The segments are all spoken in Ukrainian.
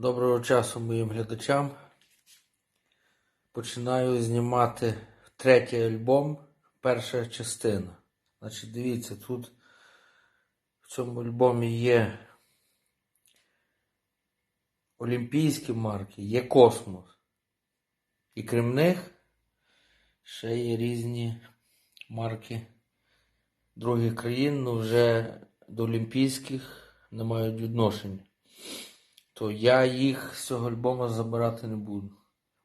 Доброго часу моїм глядачам. Починаю знімати третій альбом, перша частина. Значить, дивіться, тут в цьому альбомі є олімпійські марки, є космос. І крім них ще є різні марки других країн, але вже до олімпійських не мають відношення то я їх з цього альбому забирати не буду.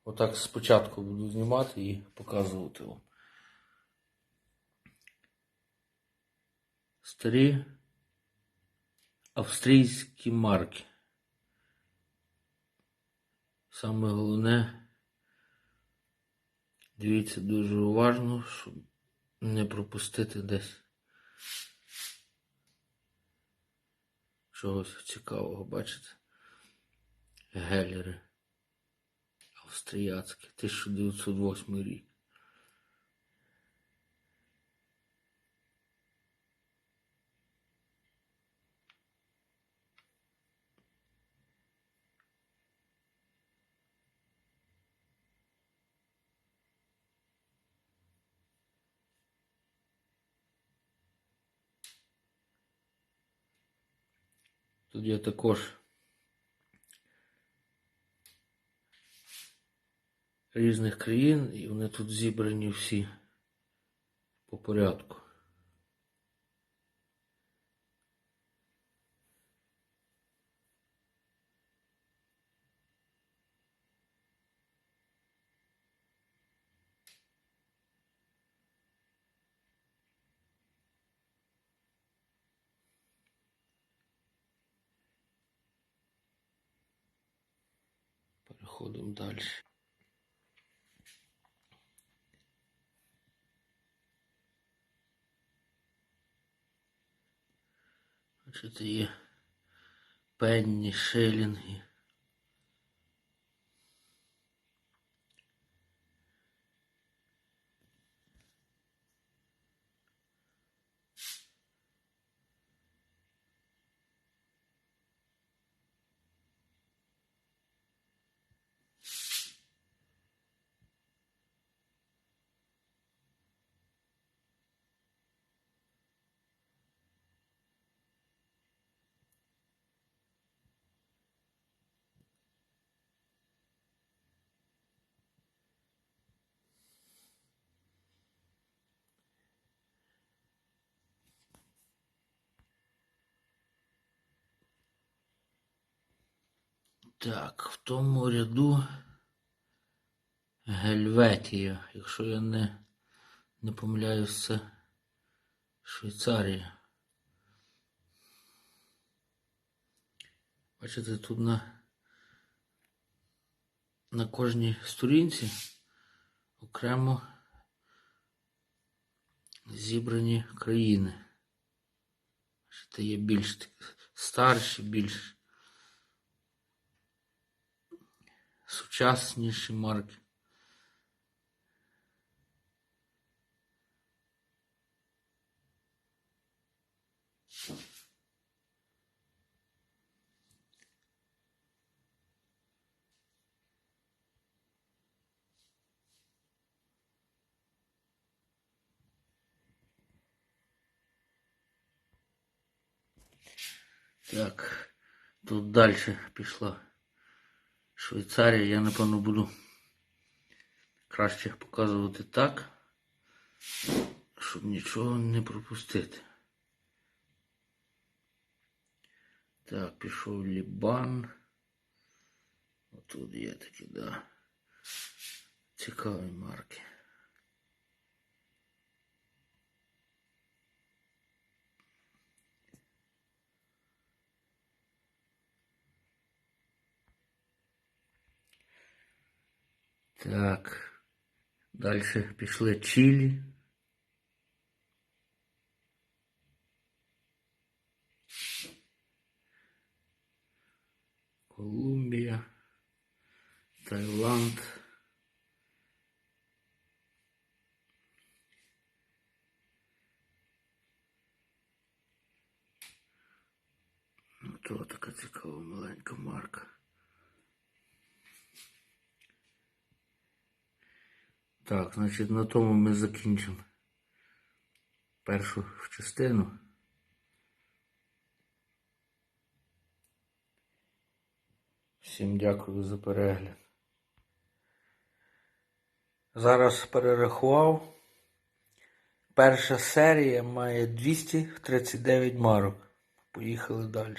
Отак спочатку буду знімати і показувати вам. Старі австрійські марки. Саме головне, дивіться дуже уважно, щоб не пропустити десь чогось цікавого, бачите? Гелери. Австріяцькі, 1908 рік. Тут є також різних країн, і вони тут зібрані всі по порядку. Переходимо далі. Бачите, є пенні, шилінги. Так, в тому ряду Гельветія, якщо я не, не помиляюсь, це Швейцарія. Бачите, тут на, на кожній сторінці окремо зібрані країни. Бачите, є більш старші, більш сучасніші марки. Так, тут далі пішла. Швейцарія, я напевно буду краще показувати так, щоб нічого не пропустити. Так, пішов Лібан. Отут є такі, да. Цікаві марки. Так. Далі пішли Чилі. Колумбія, Таїланд. То така цікава маленька марка. Так, значить, на тому ми закінчимо першу частину. Всім дякую за перегляд. Зараз перерахував. Перша серія має 239 марок. Поїхали далі.